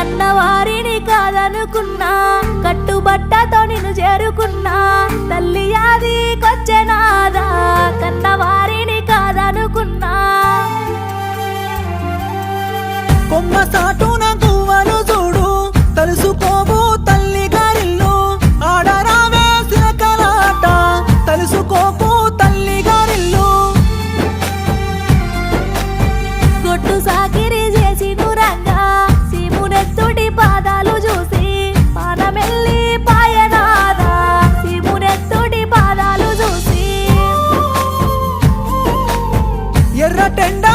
కన్న వారిని కాదనుకున్నా కట్టుబట్టతో నిన్ను చేరుకున్నా. తల్లి అది కొచ్చెనాదా కన్న వారిని కాదనుకున్నా. కొమ్మ సాటు చూడు తలుసుకోకు సాగి tender